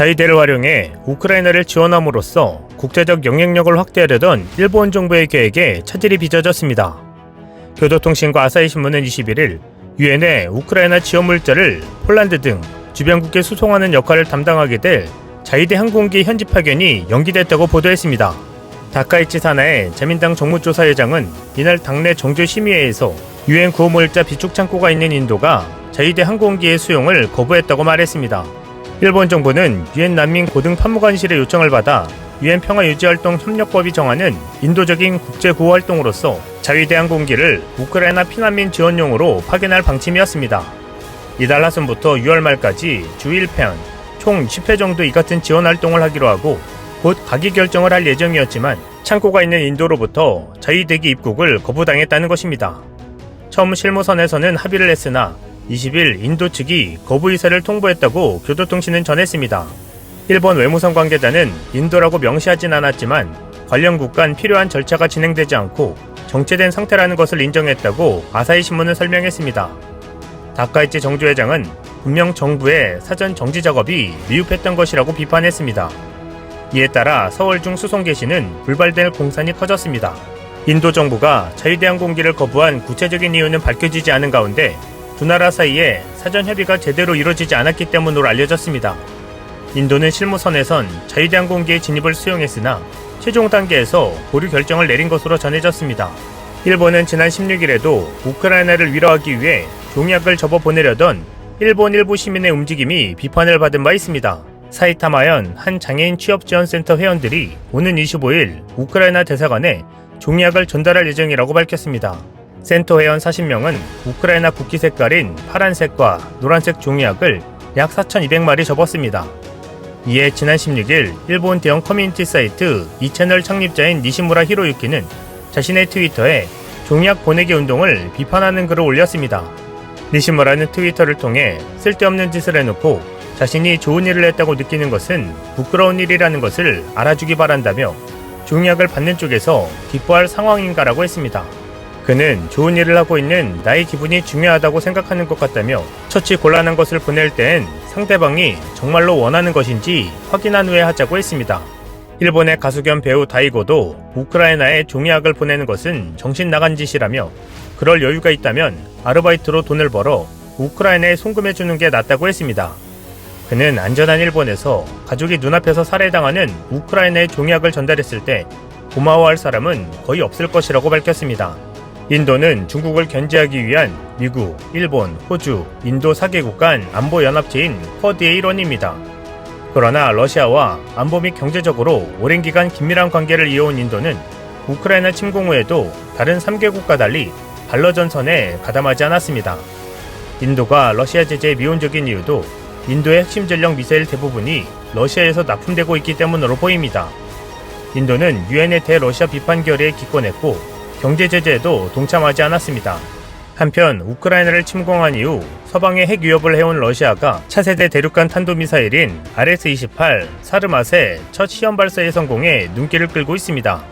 자위대를 활용해 우크라이나를 지원함으로써 국제적 영향력을 확대하려던 일본 정부의 계획에 차질이 빚어졌습니다. 교도통신과 아사히 신문은 21일 유엔에 우크라이나 지원 물자를 폴란드 등 주변국에 수송하는 역할을 담당하게 될 자위대 항공기 현지 파견이 연기됐다고 보도했습니다. 다카이치 사나의 자민당 정무조사회장은 이날 당내 정주 심의회에서 유엔 구호물자 비축 창고가 있는 인도가 자위대 항공기의 수용을 거부했다고 말했습니다. 일본 정부는 유엔 난민 고등 판무관실의 요청을 받아 유엔 평화 유지활동 협력법이 정하는 인도적인 국제 구호 활동으로서 자위대 항 공기를 우크라이나 피난민 지원용으로 파견할 방침이었습니다. 이달 하순부터 6월 말까지 주 1편 총 10회 정도 이 같은 지원 활동을 하기로 하고 곧 가기 결정을 할 예정이었지만 창고가 있는 인도로부터 자위대기 입국을 거부당했다는 것입니다. 처음 실무선에서는 합의를 했으나 20일 인도 측이 거부 의사를 통보했다고 교도통신은 전했습니다. 일본 외무성 관계자는 인도라고 명시하진 않았지만 관련 국간 필요한 절차가 진행되지 않고 정체된 상태라는 것을 인정했다고 아사히 신문은 설명했습니다. 다카이치 정주회장은 분명 정부의 사전 정지 작업이 미흡했던 것이라고 비판했습니다. 이에 따라 서울 중 수송 개시는 불발될 공산이 커졌습니다. 인도 정부가 자위대 항 공기를 거부한 구체적인 이유는 밝혀지지 않은 가운데 두 나라 사이에 사전 협의가 제대로 이루어지지 않았기 때문으로 알려졌습니다. 인도는 실무선에선 자위대 항 공기의 진입을 수용했으나 최종 단계에서 보류 결정을 내린 것으로 전해졌습니다. 일본은 지난 16일에도 우크라이나를 위로하기 위해 종약을 접어 보내려던 일본 일부 시민의 움직임이 비판을 받은 바 있습니다. 사이타마현 한 장애인 취업지원센터 회원들이 오는 25일 우크라이나 대사관에 종약을 전달할 예정이라고 밝혔습니다. 센터 회원 40명은 우크라이나 국기 색깔인 파란색과 노란색 종이약을 약 4,200마리 접었습니다. 이에 지난 16일 일본 대형 커뮤니티 사이트 이 채널 창립자인 니시무라 히로유키는 자신의 트위터에 종이약 보내기 운동을 비판하는 글을 올렸습니다. 니시무라는 트위터를 통해 쓸데없는 짓을 해놓고 자신이 좋은 일을 했다고 느끼는 것은 부끄러운 일이라는 것을 알아주기 바란다며 종이약을 받는 쪽에서 기뻐할 상황인가라고 했습니다. 그는 좋은 일을 하고 있는 나의 기분이 중요하다고 생각하는 것 같다며 처치 곤란한 것을 보낼 땐 상대방이 정말로 원하는 것인지 확인한 후에 하자고 했습니다. 일본의 가수 겸 배우 다이고도 우크라이나에 종이학을 보내는 것은 정신 나간 짓이라며 그럴 여유가 있다면 아르바이트로 돈을 벌어 우크라이나에 송금해 주는 게 낫다고 했습니다. 그는 안전한 일본에서 가족이 눈앞에서 살해당하는 우크라이나에 종이학을 전달했을 때 고마워할 사람은 거의 없을 것이라고 밝혔습니다. 인도는 중국을 견제하기 위한 미국, 일본, 호주, 인도 4개국 간 안보 연합체인 쿼드의 일원입니다. 그러나 러시아와 안보 및 경제적으로 오랜 기간 긴밀한 관계를 이어온 인도는 우크라이나 침공 후에도 다른 3개국과 달리 반러 전선에 가담하지 않았습니다. 인도가 러시아 제재에 미온적인 이유도 인도의 핵심 전력 미사일 대부분이 러시아에서 납품되고 있기 때문으로 보입니다. 인도는 유엔의 대러시아 비판 결의에 기권했고 경제 제재에도 동참하지 않았습니다. 한편 우크라이나를 침공한 이후 서방의 핵 위협을 해온 러시아가 차세대 대륙간 탄도미사일인 RS-28 사르맛의 첫 시험 발사에 성공해 눈길을 끌고 있습니다.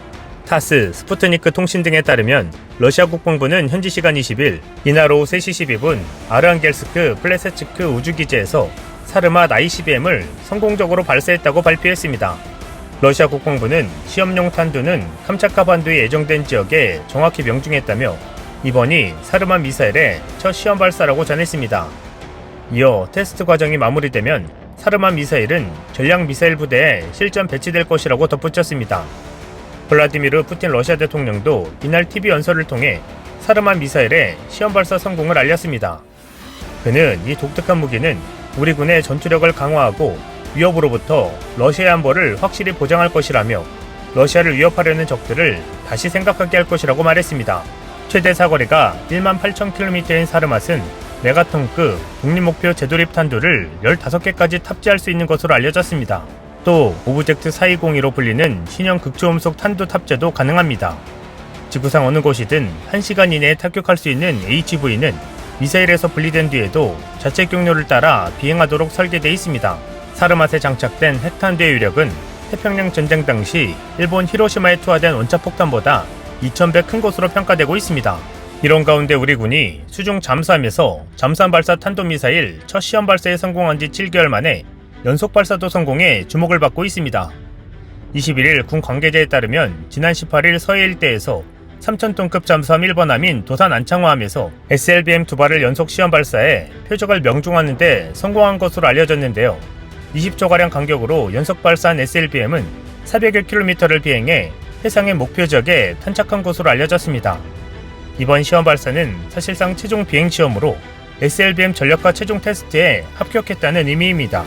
타스, 스푸트니크 통신 등에 따르면 러시아 국방부는 현지 시간 20일 이날 오후 3시 12분 아르한겔스크 플레세츠크 우주기지에서 사르맛 ICBM을 성공적으로 발사했다고 발표했습니다. 러시아 국방부는 시험용 탄두는 캄차카 반도에 예정된 지역에 정확히 명중했다며 이번이 사르만 미사일의 첫 시험 발사라고 전했습니다. 이어 테스트 과정이 마무리되면 사르만 미사일은 전략 미사일 부대에 실전 배치될 것이라고 덧붙였습니다. 블라디미르 푸틴 러시아 대통령도 이날 TV 연설을 통해 사르만 미사일의 시험 발사 성공을 알렸습니다. 그는 이 독특한 무기는 우리 군의 전투력을 강화하고 위협으로부터 러시아의 안보를 확실히 보장할 것이라며 러시아를 위협하려는 적들을 다시 생각하게 할 것이라고 말했습니다. 최대 사거리가 1만 8천 킬로미터인 사르맛은 메가톤급 독립목표 재도립 탄두를 15개까지 탑재할 수 있는 것으로 알려졌습니다. 또 오브젝트 4202로 불리는 신형 극초음속 탄두 탑재도 가능합니다. 지구상 어느 곳이든 1시간 이내에 타격할 수 있는 HV는 미사일에서 분리된 뒤에도 자체 경로를 따라 비행하도록 설계되어 있습니다. 사르맛에 장착된 핵탄두의 위력은 태평양 전쟁 당시 일본 히로시마에 투하된 원자폭탄보다 2,000배 큰 것으로 평가되고 있습니다. 이런 가운데 우리 군이 수중 잠수함에서 잠수함 발사 탄도미사일 첫 시험 발사에 성공한 지 7개월 만에 연속 발사도 성공해 주목을 받고 있습니다. 21일 군 관계자에 따르면 지난 18일 서해 일대에서 3,000톤급 잠수함 1번함인 도산 안창호함에서 SLBM 두 발을 연속 시험 발사해 표적을 명중하는 데 성공한 것으로 알려졌는데요. 20초가량 간격으로 연속 발사한 SLBM은 400여 킬로미터를 비행해 해상의 목표 지역에 탄착한 것으로 알려졌습니다. 이번 시험 발사는 사실상 최종 비행 시험으로 SLBM 전력화 최종 테스트에 합격했다는 의미입니다.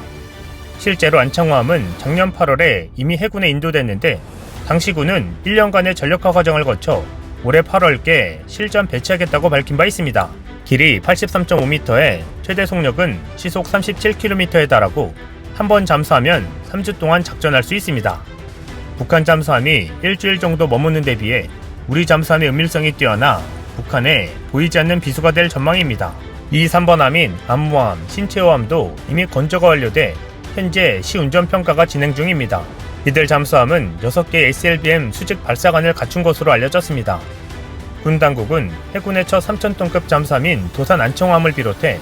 실제로 안창호함은 작년 8월에 이미 해군에 인도됐는데 당시 군은 1년간의 전력화 과정을 거쳐 올해 8월께 실전 배치하겠다고 밝힌 바 있습니다. 길이 83.5m에 최대 속력은 시속 37km에 달하고 한 번 잠수하면 3주 동안 작전할 수 있습니다. 북한 잠수함이 일주일 정도 머무는 데 비해 우리 잠수함의 은밀성이 뛰어나 북한에 보이지 않는 비수가 될 전망입니다. 이 3번함인 암모함, 신체호함도 이미 건조가 완료돼 현재 시운전 평가가 진행 중입니다. 이들 잠수함은 6개 SLBM 수직 발사관을 갖춘 것으로 알려졌습니다. 군 당국은 해군의 첫 3,000톤급 잠수함인 도산 안청함을 비롯해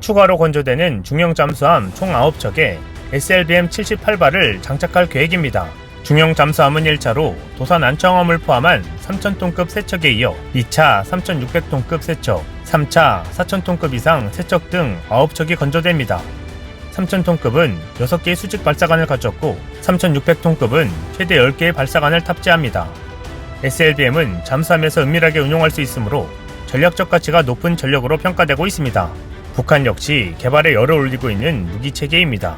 추가로 건조되는 중형 잠수함 총 9척에 SLBM 78발을 장착할 계획입니다. 중형 잠수함은 1차로 도산 안청함을 포함한 3,000톤급 3척에 이어 2차 3,600톤급 3척, 3차 4,000톤급 이상 3척 등 9척이 건조됩니다. 3,000톤급은 6개의 수직 발사관을 갖췄고 3,600톤급은 최대 10개의 발사관을 탑재합니다. SLBM은 잠수함에서 은밀하게 운용할 수 있으므로 전략적 가치가 높은 전력으로 평가되고 있습니다. 북한 역시 개발에 열을 올리고 있는 무기 체계입니다.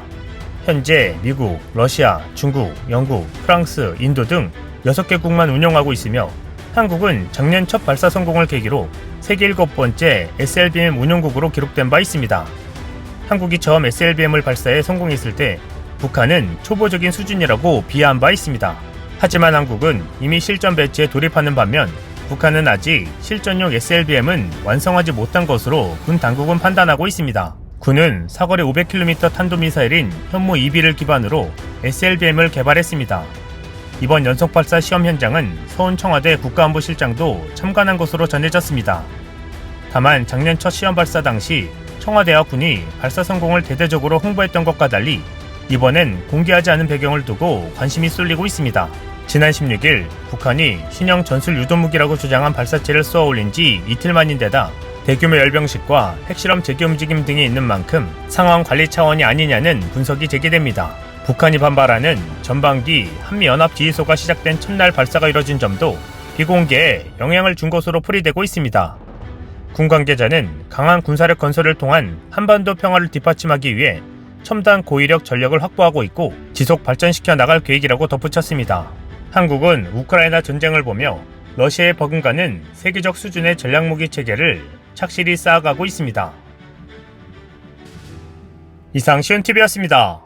현재 미국, 러시아, 중국, 영국, 프랑스, 인도 등 6개국만 운영하고 있으며 한국은 작년 첫 발사 성공을 계기로 세계 7번째 SLBM 운용국으로 기록된 바 있습니다. 한국이 처음 SLBM을 발사해 성공했을 때 북한은 초보적인 수준이라고 비하한 바 있습니다. 하지만 한국은 이미 실전 배치에 돌입하는 반면 북한은 아직 실전용 SLBM은 완성하지 못한 것으로 군 당국은 판단하고 있습니다. 군은 사거리 500km 탄도미사일인 현무 2B를 기반으로 SLBM을 개발했습니다. 이번 연속 발사 시험 현장은 서훈 청와대 국가안보실장도 참관한 것으로 전해졌습니다. 다만 작년 첫 시험 발사 당시 청와대와 군이 발사 성공을 대대적으로 홍보했던 것과 달리 이번엔 공개하지 않은 배경을 두고 관심이 쏠리고 있습니다. 지난 16일 북한이 신형 전술 유도무기라고 주장한 발사체를 쏘아 올린 지 이틀 만인데다 대규모 열병식과 핵실험 재개 움직임 등이 있는 만큼 상황 관리 차원이 아니냐는 분석이 제기됩니다. 북한이 반발하는 전반기 한미연합지휘소가 시작된 첫날 발사가 이뤄진 점도 비공개에 영향을 준 것으로 풀이되고 있습니다. 군 관계자는 강한 군사력 건설을 통한 한반도 평화를 뒷받침하기 위해 첨단 고위력 전력을 확보하고 있고 지속 발전시켜 나갈 계획이라고 덧붙였습니다. 한국은 우크라이나 전쟁을 보며 러시아에 버금가는 세계적 수준의 전략무기 체계를 착실히 쌓아가고 있습니다. 이상 시온TV였습니다.